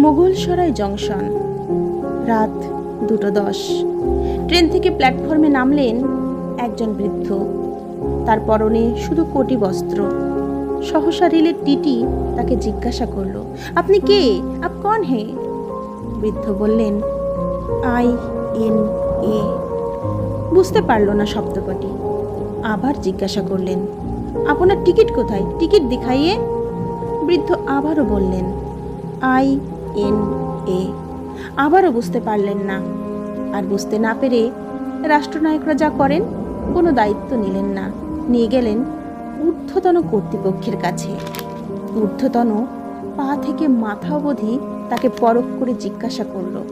Mughalsarai junction. রাত দুটো দশ। ট্রেন থেকে প্ল্যাটফর্মে নামলেন একজন বৃদ্ধ। তার পরনে শুধু কোটি বস্ত্র। সহসা রেলের টিটি তাকে জিজ্ঞাসা করল, আপনি কে? আপ কন হে? বৃদ্ধ বললেন, আই এন এ। বুঝতে পারল না শব্দকটি। আবার জিজ্ঞাসা করলেন, আপনার টিকিট কোথায়? টিকিট দেখাইয়ে? বৃদ্ধ আবারও বললেন, আই এন, এ। আবারও বুঝতে পারলেন না। আর বুঝতে না পেরে রাষ্ট্রনায়করা যা করেন, কোনো দায়িত্ব নিলেন না। নিয়ে গেলেন ঊর্ধ্বতন কর্তৃপক্ষের কাছে। ঊর্ধ্বতন পা থেকে মাথা অবধি তাকে পরখ করে জিজ্ঞাসা করল,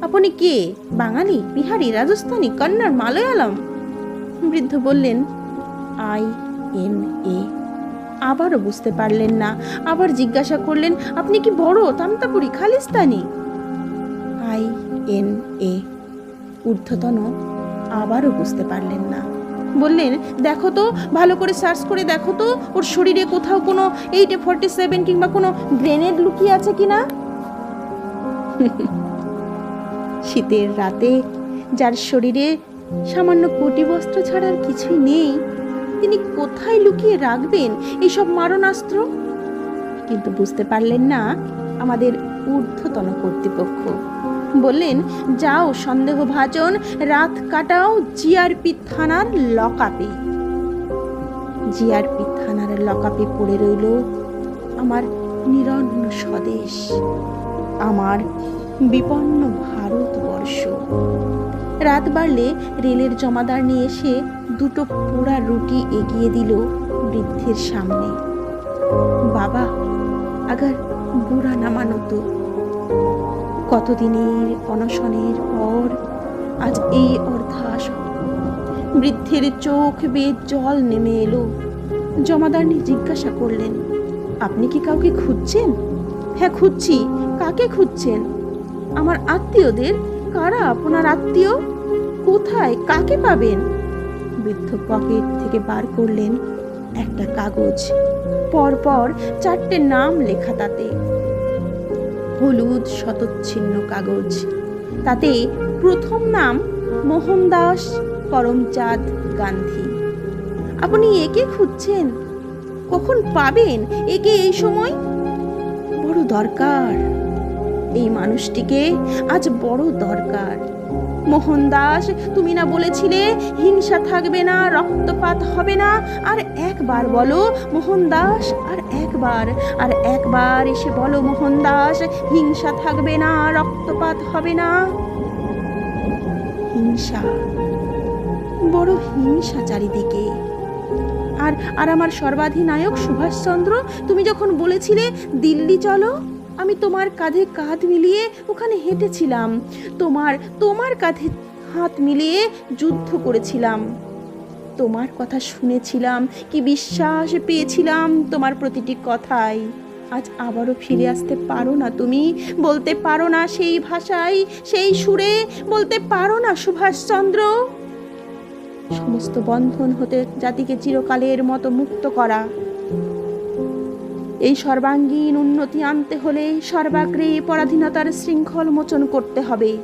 আপনি কে? বাঙালি? বিহারি? রাজস্থানী? কন্নড়? মালয়ালম? বৃদ্ধ বললেন, আই এন, এ। আবারও বুঝতে পারলেন না। আবার জিজ্ঞাসা করলেন, আপনি কি বড়? তামতাপুরি খালিস্তানি? I N A. ঊর্ধ্বতন আবারও বুঝতে পারলেন না। বললেন, দেখো তো, ভালো করে সার্চ করে দেখো তো, ওর শরীরে কোথাও কোনো এইটে ফর্টি সেভেন কিংবা কোনো গ্রেনেড লুকিয়ে আছে কি না শীতের রাতে, যার শরীরে সামান্য কোটি বস্ত্র ছাড়ার কিছুই নেই তিনি কোথায় লুকিয়ে রাখবেন এইসব মারণাস্ত্র? কিন্তু বুঝতে পারলেন না আমাদের ঊর্ধ্বতন কর্তৃপক্ষ। বললেন, যাও সন্দেহভাজন, রাত কাটাও জিআরপি থানার লকআপে জিআরপি থানার লকাপে পড়ে রইল আমার নিরন্ন স্বদেশ, আমার বিপন্ন ভারতবর্ষ। রাত বাড়লে রেলের জমাদার নিয়ে এসে দুটো পোড়া রুটি এগিয়ে দিল বৃদ্ধের সামনে। বাবা, আগার বুড়া নামানো তো। কতদিনের অনশনের পর আজ এই অর্ধাস। বৃদ্ধের চোখ বেয়ে জল নেমে এলো। জমাদারনি জিজ্ঞাসা করলেন, আপনি কি কাউকে খুঁজছেন? হ্যাঁ খুঁজছি। কাকে খুঁজছেন? আমার আত্মীয়দের। কারা আপনার আত্মীয়? কোথায়? কাকে পাবেন? বৃদ্ধ পকেট থেকে বার করলেন একটা কাগজ। পরপর চারটে নাম লেখা তাতে। হলুদ শতচ্ছিন্ন কাগজ। তাতে প্রথম নাম মোহনদাস করমচাঁদ গান্ধী। আপনি একে খুঁজছেন? কখন পাবেন একে এই সময়? বড় দরকার। এই মানুষটিকে আজ বড় দরকার। মোহনদাস তুমি না বলেছিলে হিংসা থাকবে না, রক্তপাত হবে না। আর একবার বলো মোহনদাস আর একবার আর একবার এসে বলো মোহনদাস হিংসা থাকবে না, রক্তপাত হবে না। হিংসা, বড় হিংসা চারিদিকে। আর আর আমার সর্বাধিনায়ক সুভাষচন্দ্র, তুমি যখন বলেছিলে দিল্লি চলো আমি তোমার কাঁধে কাঁধ মিলিয়ে ওখানে হেঁটেছিলাম। তোমার তোমার কাঁধে হাত মিলিয়ে যুদ্ধ করেছিলাম। তোমার কথা শুনেছিলাম, কি বিশ্বাস পেয়েছিলাম তোমার প্রতিটি কথায় আজ আবারও ফিরে আসতে পারো না তুমি, বলতে পারো না সেই ভাষায়, সেই সুরে, বলতে পারো না সুভাষচন্দ্র। সমস্ত বন্ধন হতে জাতিকে চিরকালের মতো মুক্ত করা। এই সর্বাঙ্গীন উন্নতি আনতে হলে সর্বাগ্রে পরাধীনতার শৃঙ্খল মোচন করতে হবে।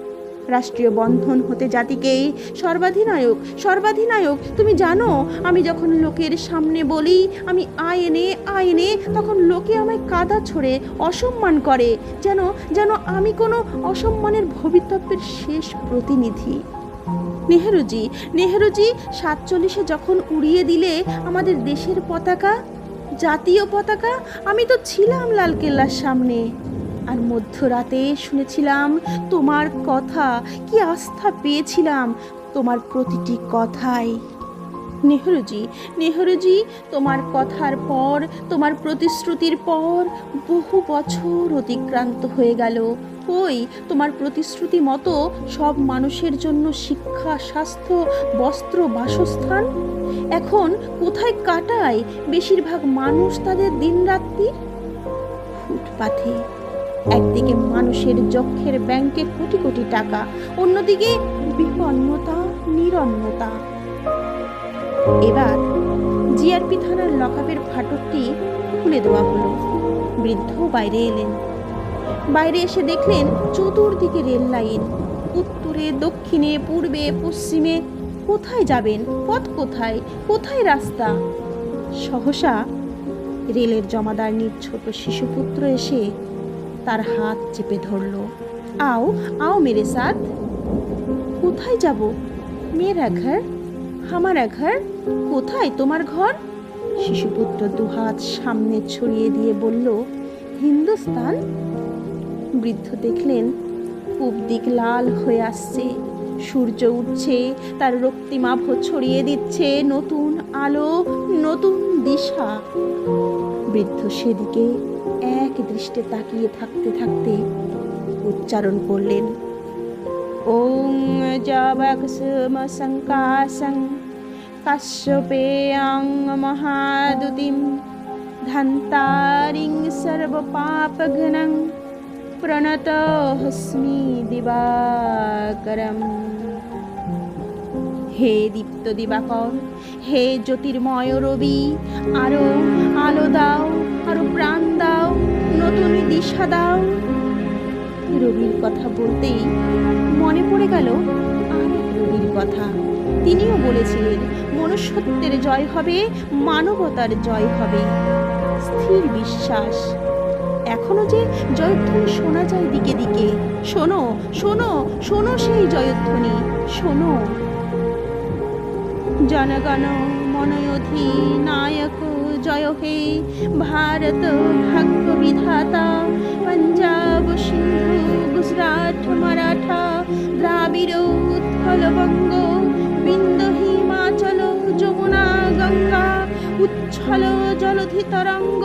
রাষ্ট্রীয় বন্ধন হতে জাতিকে সর্বাধিনায়ক সর্বাধিনায়ক, তুমি জানো, আমি যখন লোকের সামনে বলি, আমি আইনে আইনে তখন লোকে আমায় কাদা ছড়ে, অসম্মান করে, যেন যেন আমি কোনো অসম্মানের ভবিতব্যের শেষ প্রতিনিধি। নেহরুজি নেহরুজি, সাতচল্লিশে যখন উড়িয়ে দিলে আমাদের দেশের পতাকা জাতীয় পতাকা? আমি তো ছিলাম লালকেল্লার সামনে। আর মধ্যরাতে শুনেছিলাম তোমার কথা, কি আস্থা পেয়েছিলাম তোমার প্রতিটি কথায়। নেহরুজি নেহরুজি, তোমার কথার পর, তোমার প্রতিশ্রুতির পর বহু বছর অতিক্রান্ত হয়ে গেল। কই, তোমার প্রতিশ্রুতি মতো সব মানুষের জন্য শিক্ষা, স্বাস্থ্য, বস্ত্র, বাসস্থান? এখন কোথায় কাটায় বেশিরভাগ মানুষ তাদের দিনরাত্রি? ফুটপাথে একদিকে মানুষের যক্ষের ব্যাংকে কোটি কোটি টাকা, অন্যদিকে বিপন্নতা, নিরন্নতা। এবার জিআরপি থানার লকআপের ফাটকটি খুলে দেওয়া হলো। বৃদ্ধ বাইরে এলেন। বাইরে এসে দেখলেন চতুর্দিকে রেল লাইন। উত্তরে, দক্ষিণে, পূর্বে, পশ্চিমে কোথায় যাবেন? পথ কোথায়? কোথায় রাস্তা? সহসা রেলের জমাদারনির ছোট শিশুপুত্র এসে তার হাত চেপে ধরল। আও আও মেরে সাথ। কোথায় যাব? মেয়েরা ঘর হামারা ঘর কোথায় তোমার ঘর? শিশুপুত্র দুহাত সামনে ছড়িয়ে দিয়ে বলল, হিন্দুস্তান? বৃদ্ধ দেখলেন, পূব দিক লাল হয়ে আসছে। সূর্য উঠছে, তার রক্তিমাভ ছড়িয়ে দিচ্ছে, নতুন আলো, নতুন দিশা। বৃদ্ধ সেদিকে এক দৃষ্টে তাকিয়ে থাকতে থাকতে উচ্চারণ করলেন ওং জবকসম সংকাসং কাশ্যপেয়াং মহাদুতিম, ধন্তারিং সর্বপাপঘ্নং। প্রণতহস্মি দিবাকরম হে দীপ্ত দিবাকর হে জ্যোতির্ময় রবি, আরও আলো দাও, আরও প্রাণ দাও, নতুন দিশা দাও। রবির কথা বলতেই মনে পড়ে গেল রবির কথা। তিনিও বলেছিলেন, মনুষ্যত্বের জয় হবে, মানবতার জয় হবে। স্থির বিশ্বাস। এখনও যে জয়ধ্বনি শোনা যায় দিকে দিকে। শোনো শোনো শোনো সেই জয়ধ্বনি, শোনো। জনগণ মনয়োধি নায়ক জয় হে ভারত ভাগ্য বিধাতা। পঞ্জাব, সিন্ধু, গুজরাট, মারাঠা, দ্রাবিড়, উৎকল বঙ্গ, বিন্দ, হিমাচল, যমুনা, গঙ্গা, উচ্ছল জলধি তরঙ্গ